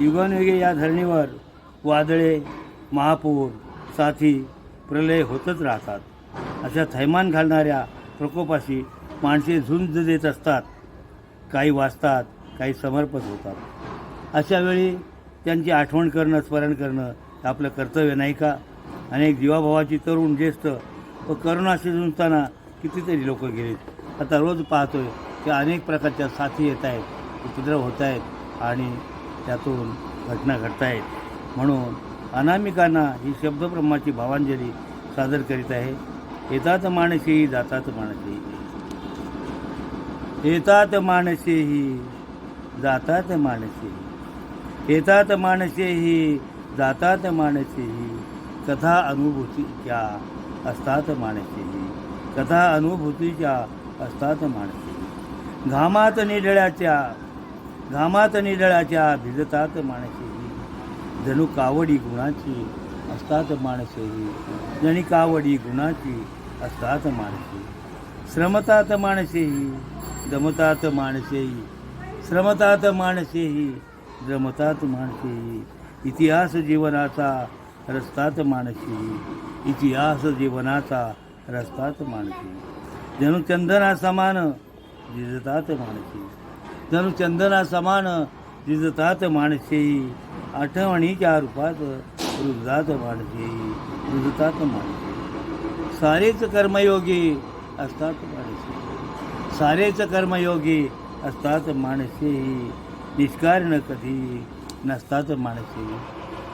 युगानुयुगे या धरणीवर वादळे महापूर साथी प्रलय होतच राहतात. अशा थैमान घालणाऱ्या प्रकोपाशी माणसे झुंज देत असतात. काही वाचतात काही समर्पक होतात. अशा वेळी त्यांची आठवण करणं स्मरण करणं हे आपलं कर्तव्य नाही का? अनेक जीवाभावाची तरुण ज्येष्ठ व करुणाशी झुंजताना कितीतरी लोक गेलेत. आता रोज पाहतोय की अनेक प्रकारच्या साथी येत आहेत उपद्रव होत आहेत आणि त्यातून घटना घडत आहेत म्हणून अनामिकांना ही शब्दब्रह्माची भावांजली सादर करीत आहे. येतात माणसेही जातात माणसेही येतात माणसेही जातात माणसेही येतात माणसेही जातात माणसेही कथा अनुभूतीच्या असतात माणसेही कथा अनुभूतीच्या असतात माणसेही घामात निडळ्याच्या घामात निडळाच्या भिजतात माणसेही. जणू कावडी गुणाची असतात माणसेही. जणी कावडी गुणाची असतात माणसे श्रमतात माणसेही दमतात माणसेही. श्रमतात माणसेही जमतात माणसेही. इतिहास जीवनाचा रस्तात माणसेही. इतिहास जीवनाचा रस्तात माणसे जणू चंदना समान जिजतात माणसे जणू चंदना समान जिजतात माणसेही आठवणीच्या रूपात रुजतात माणसेही रुजतात माणसे सारेच कर्मयोगी असतात माणसे. सारेच कर्मयोगी असतात माणसेही निष्कारण कधी नसतात माणसे.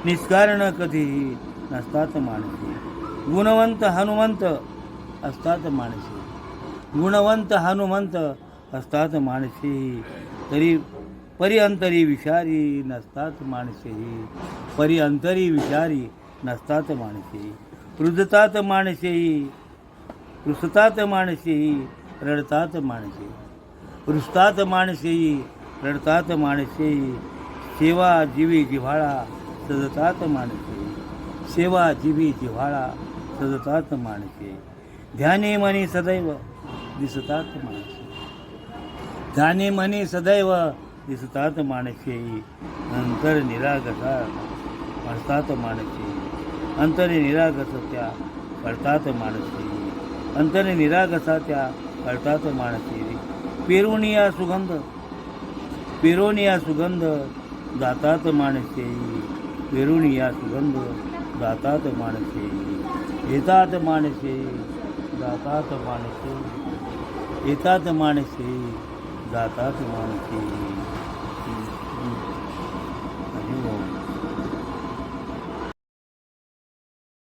निष्कारण कधीही नसतात माणसे. गुणवंत हनुमंत असतात माणसे. गुणवंत हनुमंत असतात माणसेही तरी परिअंतरी विषारी नसतात माणसेही परिअंतरी विषारी नसतात माणसे. रुजतात माणसेही रुसतात माणसेही रडतात माणसे. रुसतात माणसेही रडतात माणसेही सेवा जीवी जिव्हाळा सजतात माणसे. सेवा जीवी जिव्हाळा सजतात माणसे. ध्याने मनी सदैव दिसतात माणसे. ध्याने मनी सदैव दिसतात माणसे. अंतर निरागसा असतात माणसे. अंतरे निरागस त्या कळतात माणसे. अंतरे निरागसा त्या कळतात माणसे. पेरुनिया सुगंध पेरोनिया सुगंध जातात माणसे. पेरुनिया सुगंध जातात माणसे. येतात माणसे जातात माणसे. येतात माणसे. जातात माणसे